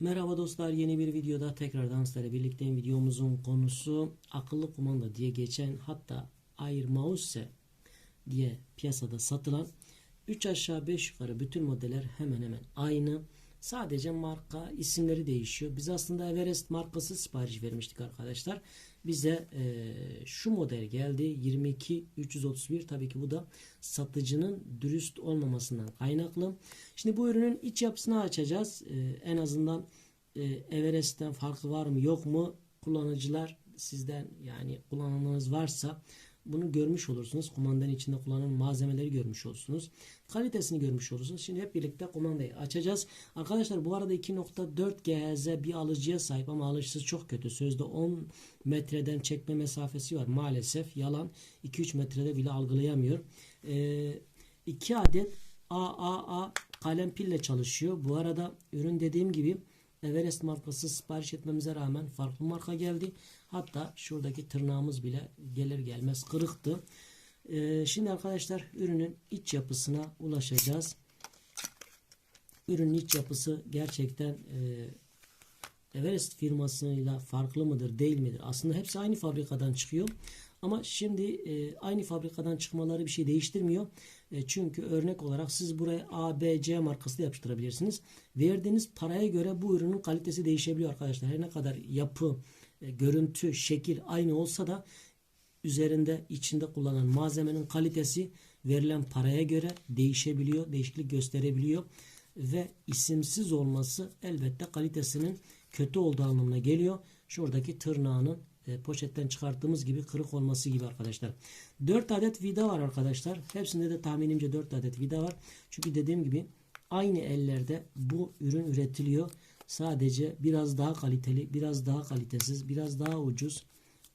Merhaba dostlar yeni bir videoda tekrardan sizlerle birlikteyim. Videomuzun konusu akıllı kumanda diye geçen hatta Air Mouse diye piyasada satılan 3 aşağı 5 yukarı bütün modeller hemen hemen aynı. Sadece marka isimleri değişiyor. Biz aslında Everest markası sipariş vermiştik arkadaşlar. Bize e, şu model geldi 22 331 tabii ki bu da satıcının dürüst olmamasından kaynaklı. Şimdi bu ürünün iç yapısını açacağız. E, en azından e, Everest'ten farkı var mı yok mu kullanıcılar sizden yani kullananınız varsa bunu görmüş olursunuz. Kumandanın içinde kullanılan malzemeleri görmüş olursunuz. Kalitesini görmüş olursunuz. Şimdi hep birlikte kumandayı açacağız. Arkadaşlar bu arada 2.4 GHz bir alıcıya sahip ama alıcısı çok kötü. Sözde 10 metreden çekme mesafesi var. Maalesef yalan. 2-3 metrede bile algılayamıyor. 2 adet AAA kalem pille çalışıyor. Bu arada ürün dediğim gibi Everest markası sipariş etmemize rağmen farklı marka geldi. Hatta şuradaki tırnağımız bile gelir gelmez kırıktı. Ee, şimdi arkadaşlar ürünün iç yapısına ulaşacağız. Ürünün iç yapısı gerçekten e, Everest firmasıyla farklı mıdır değil midir? Aslında hepsi aynı fabrikadan çıkıyor. Ama şimdi e, aynı fabrikadan çıkmaları bir şey değiştirmiyor. E, çünkü örnek olarak siz buraya A, B, markası da yapıştırabilirsiniz. Verdiğiniz paraya göre bu ürünün kalitesi değişebiliyor arkadaşlar. Her ne kadar yapı, e, görüntü, şekil aynı olsa da üzerinde içinde kullanılan malzemenin kalitesi verilen paraya göre değişebiliyor, değişiklik gösterebiliyor ve isimsiz olması elbette kalitesinin kötü olduğu anlamına geliyor. Şuradaki tırnağının e, poşetten çıkarttığımız gibi kırık olması gibi arkadaşlar. 4 adet vida var arkadaşlar. Hepsinde de tahminimce 4 adet vida var. Çünkü dediğim gibi aynı ellerde bu ürün üretiliyor. Sadece biraz daha kaliteli, biraz daha kalitesiz, biraz daha ucuz,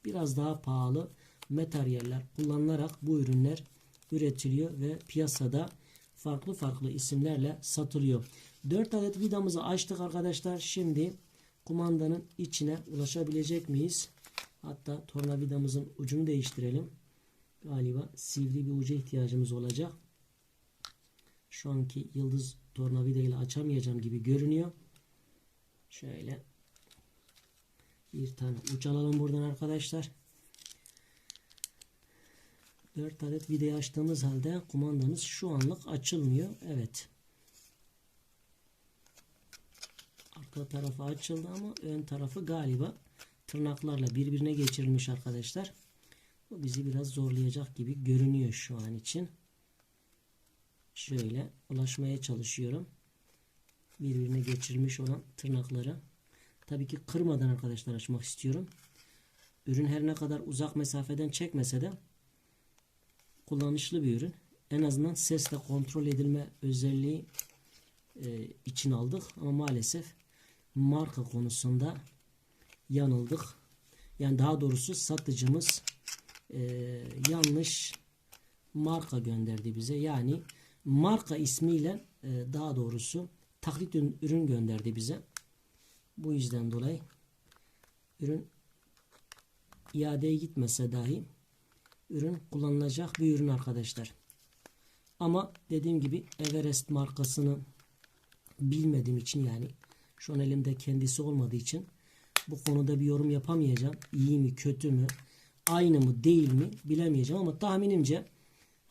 biraz daha pahalı materyaller kullanılarak bu ürünler üretiliyor ve piyasada farklı farklı isimlerle satılıyor. 4 adet vidamızı açtık arkadaşlar. Şimdi kumandanın içine ulaşabilecek miyiz? Hatta tornavidamızın ucunu değiştirelim. Galiba sivri bir uca ihtiyacımız olacak. Şu anki yıldız tornavida ile açamayacağım gibi görünüyor. Şöyle bir tane uç alalım buradan arkadaşlar. 4 adet vidayı açtığımız halde kumandamız şu anlık açılmıyor. Evet. Arka tarafı açıldı ama ön tarafı galiba tırnaklarla birbirine geçirilmiş arkadaşlar. Bu bizi biraz zorlayacak gibi görünüyor şu an için. Şöyle ulaşmaya çalışıyorum. Birbirine geçirilmiş olan tırnakları. Tabii ki kırmadan arkadaşlar açmak istiyorum. Ürün her ne kadar uzak mesafeden çekmese de kullanışlı bir ürün. En azından sesle kontrol edilme özelliği e, için aldık. Ama maalesef marka konusunda yanıldık. Yani daha doğrusu satıcımız e, yanlış marka gönderdi bize. Yani marka ismiyle e, daha doğrusu taklit ürün gönderdi bize. Bu yüzden dolayı ürün iadeye gitmese dahi ürün kullanılacak bir ürün arkadaşlar. Ama dediğim gibi Everest markasını bilmediğim için yani şu an elimde kendisi olmadığı için bu konuda bir yorum yapamayacağım. İyi mi kötü mü aynı mı değil mi bilemeyeceğim ama tahminimce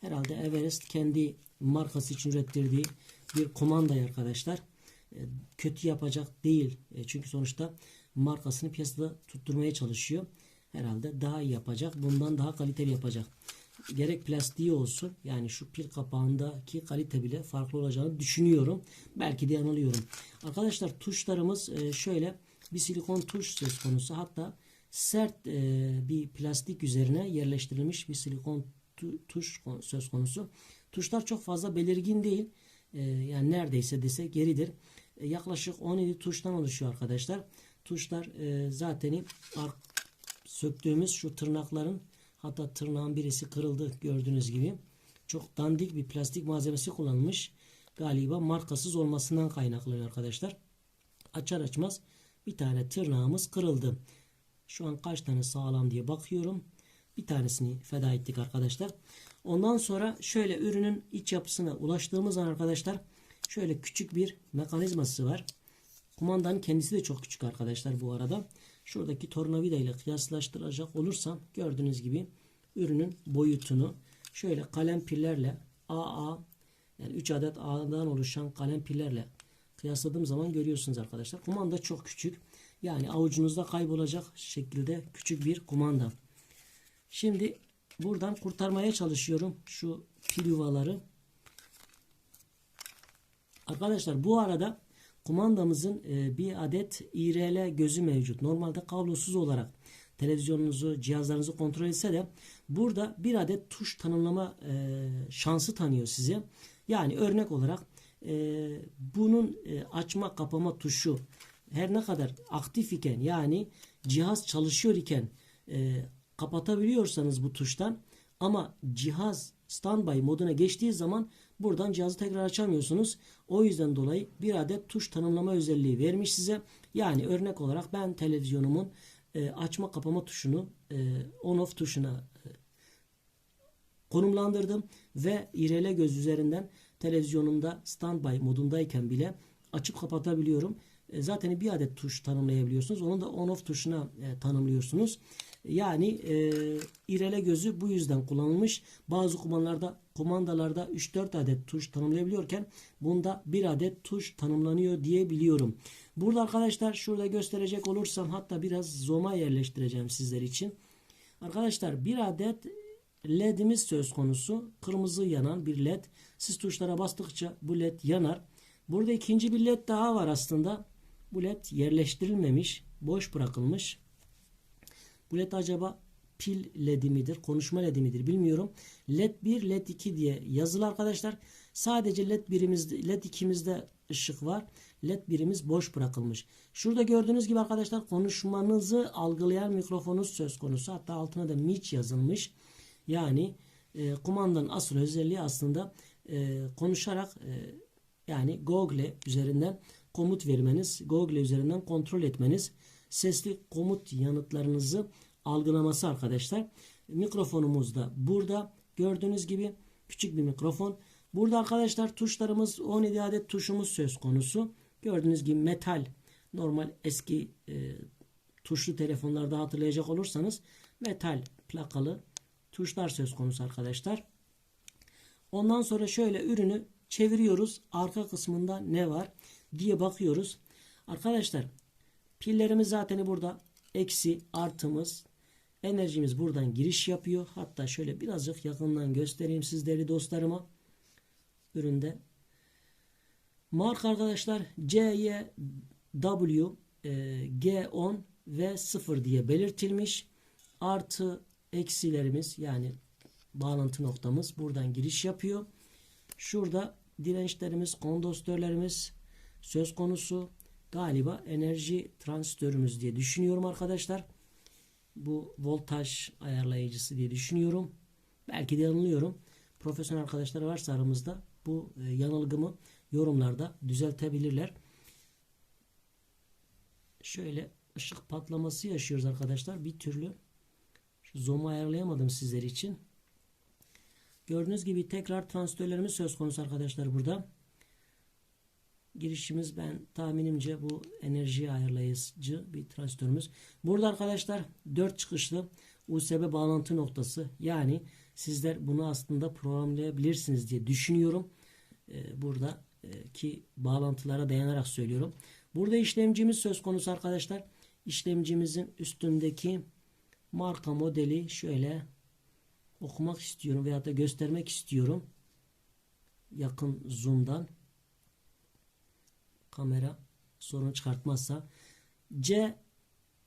herhalde Everest kendi markası için ürettirdiği bir kumandayı arkadaşlar e, kötü yapacak değil. E, çünkü sonuçta markasını piyasada tutturmaya çalışıyor. Herhalde daha iyi yapacak. Bundan daha kaliteli yapacak. Gerek plastiği olsun yani şu pil kapağındaki kalite bile farklı olacağını düşünüyorum. Belki de yanılıyorum. Arkadaşlar tuşlarımız e, şöyle bir silikon tuş söz konusu. Hatta sert bir plastik üzerine yerleştirilmiş bir silikon tuş söz konusu. Tuşlar çok fazla belirgin değil. Yani neredeyse dese geridir. E, yaklaşık 17 tuştan oluşuyor arkadaşlar. Tuşlar e, zaten söktüğümüz şu tırnakların hatta tırnağın birisi kırıldı gördüğünüz gibi. Çok dandik bir plastik malzemesi kullanılmış. Galiba markasız olmasından kaynaklanıyor arkadaşlar. Açar açmaz bir tane tırnağımız kırıldı. Şu an kaç tane sağlam diye bakıyorum. Bir tanesini feda ettik arkadaşlar. Ondan sonra şöyle ürünün iç yapısına ulaştığımız an arkadaşlar Şöyle küçük bir mekanizması var. Kumandanın kendisi de çok küçük arkadaşlar bu arada. Şuradaki tornavida ile kıyaslaştıracak olursam gördüğünüz gibi ürünün boyutunu şöyle kalem pillerle AA yani 3 adet A'dan oluşan kalem pillerle kıyasladığım zaman görüyorsunuz arkadaşlar. Kumanda çok küçük. Yani avucunuzda kaybolacak şekilde küçük bir kumanda. Şimdi buradan kurtarmaya çalışıyorum şu pil yuvaları. Arkadaşlar bu arada kumandamızın e, bir adet IRL gözü mevcut. Normalde kablosuz olarak televizyonunuzu, cihazlarınızı kontrol etse de burada bir adet tuş tanımlama e, şansı tanıyor size. Yani örnek olarak e, bunun e, açma kapama tuşu her ne kadar aktif iken yani cihaz çalışıyor iken e, kapatabiliyorsanız bu tuştan ama cihaz standby moduna geçtiği zaman buradan cihazı tekrar açamıyorsunuz. O yüzden dolayı bir adet tuş tanımlama özelliği vermiş size. Yani örnek olarak ben televizyonumun e, açma kapama tuşunu e, on off tuşuna e, konumlandırdım ve irele göz üzerinden televizyonumda standby modundayken bile açıp kapatabiliyorum. E, zaten bir adet tuş tanımlayabiliyorsunuz. Onu da on off tuşuna e, tanımlıyorsunuz. Yani e, irele gözü bu yüzden kullanılmış. Bazı kumandalarda kumandalarda 3-4 adet tuş tanımlayabiliyorken bunda bir adet tuş tanımlanıyor diyebiliyorum. Burada arkadaşlar şurada gösterecek olursam hatta biraz zoma yerleştireceğim sizler için. Arkadaşlar bir adet ledimiz söz konusu. Kırmızı yanan bir led. Siz tuşlara bastıkça bu led yanar. Burada ikinci bir led daha var aslında. Bu led yerleştirilmemiş. Boş bırakılmış. Bu led acaba pil ledi midir, konuşma ledi midir bilmiyorum. led 1, led 2 diye yazılı arkadaşlar. Sadece led birimizde, led 2'mizde ışık var. led birimiz boş bırakılmış. Şurada gördüğünüz gibi arkadaşlar konuşmanızı algılayan mikrofonunuz söz konusu. Hatta altına da mic yazılmış. Yani e, kumandanın asıl özelliği aslında e, konuşarak e, yani Google üzerinden komut vermeniz, Google üzerinden kontrol etmeniz, sesli komut yanıtlarınızı algılaması arkadaşlar. Mikrofonumuz da burada gördüğünüz gibi küçük bir mikrofon. Burada arkadaşlar tuşlarımız 17 adet tuşumuz söz konusu. Gördüğünüz gibi metal normal eski e, tuşlu telefonlarda hatırlayacak olursanız metal plakalı tuşlar söz konusu arkadaşlar. Ondan sonra şöyle ürünü çeviriyoruz. Arka kısmında ne var diye bakıyoruz. Arkadaşlar pillerimiz zaten burada eksi artımız enerjimiz buradan giriş yapıyor. Hatta şöyle birazcık yakından göstereyim sizleri dostlarıma. Üründe. Marka arkadaşlar CYW e, G10 ve 0 diye belirtilmiş. Artı eksilerimiz yani bağlantı noktamız buradan giriş yapıyor. Şurada dirençlerimiz, kondansatörlerimiz söz konusu. Galiba enerji transistörümüz diye düşünüyorum arkadaşlar. Bu voltaj ayarlayıcısı diye düşünüyorum. Belki de yanılıyorum. Profesyonel arkadaşlar varsa aramızda bu e, yanılgımı yorumlarda düzeltebilirler. Şöyle ışık patlaması yaşıyoruz arkadaşlar. Bir türlü zoom'u ayarlayamadım sizler için. Gördüğünüz gibi tekrar transistörlerimiz söz konusu arkadaşlar burada. Girişimiz ben tahminimce bu enerji ayarlayıcı bir transistörümüz. Burada arkadaşlar 4 çıkışlı USB bağlantı noktası. Yani sizler bunu aslında programlayabilirsiniz diye düşünüyorum. Ee, burada e, ki bağlantılara dayanarak söylüyorum. Burada işlemcimiz söz konusu arkadaşlar. İşlemcimizin üstündeki marka modeli şöyle okumak istiyorum veya da göstermek istiyorum. Yakın zoom'dan kamera sorun çıkartmazsa C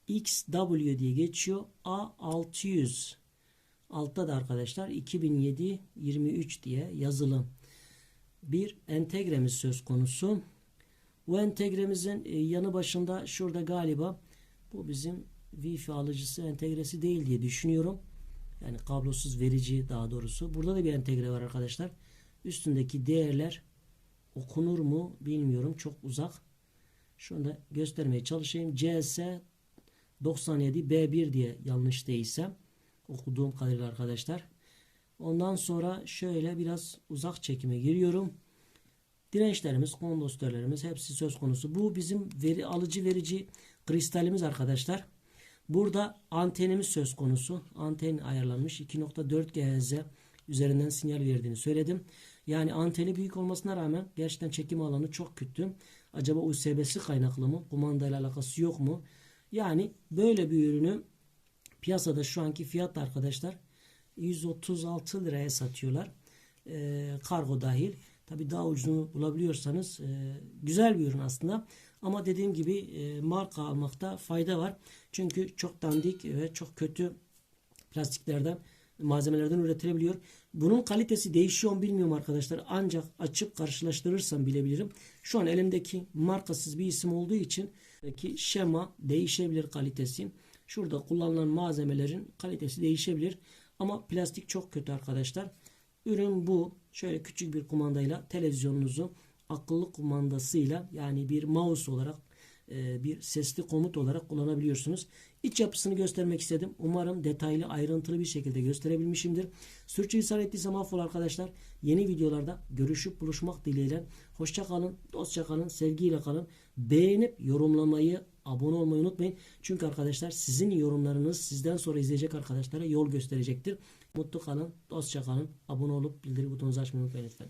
XW diye geçiyor. A600 altta da arkadaşlar 2007 23 diye yazılı bir entegremiz söz konusu. Bu entegremizin e, yanı başında şurada galiba bu bizim Wi-Fi alıcısı entegresi değil diye düşünüyorum. Yani kablosuz verici daha doğrusu. Burada da bir entegre var arkadaşlar. Üstündeki değerler okunur mu bilmiyorum. Çok uzak. Şunu da göstermeye çalışayım. CS 97 B1 diye yanlış değilsem okuduğum kadarıyla arkadaşlar. Ondan sonra şöyle biraz uzak çekime giriyorum. Dirençlerimiz, kondensatörlerimiz hepsi söz konusu. Bu bizim veri alıcı verici kristalimiz arkadaşlar. Burada antenimiz söz konusu. Anten ayarlanmış. 2.4 GHz üzerinden sinyal verdiğini söyledim. Yani anteni büyük olmasına rağmen gerçekten çekim alanı çok kötü. Acaba USB'si kaynaklı mı? Kumandayla alakası yok mu? Yani böyle bir ürünü piyasada şu anki fiyat arkadaşlar 136 liraya satıyorlar. Ee, kargo dahil. Tabi daha ucunu bulabiliyorsanız e, güzel bir ürün aslında. Ama dediğim gibi e, marka almakta fayda var. Çünkü çok dandik ve çok kötü plastiklerden malzemelerden üretilebiliyor. Bunun kalitesi değişiyor mu bilmiyorum arkadaşlar. Ancak açıp karşılaştırırsam bilebilirim. Şu an elimdeki markasız bir isim olduğu için ki şema değişebilir kalitesi. Şurada kullanılan malzemelerin kalitesi değişebilir. Ama plastik çok kötü arkadaşlar. Ürün bu. Şöyle küçük bir kumandayla televizyonunuzu akıllı kumandasıyla yani bir mouse olarak e, bir sesli komut olarak kullanabiliyorsunuz. İç yapısını göstermek istedim. Umarım detaylı ayrıntılı bir şekilde gösterebilmişimdir. Sürçülisan ettiysem affola arkadaşlar. Yeni videolarda görüşüp buluşmak dileğiyle. Hoşça kalın, dostça kalın, sevgiyle kalın. Beğenip yorumlamayı, abone olmayı unutmayın. Çünkü arkadaşlar sizin yorumlarınız sizden sonra izleyecek arkadaşlara yol gösterecektir. Mutlu kalın, dostça kalın, abone olup bildiri butonunuzu açmayı unutmayın lütfen.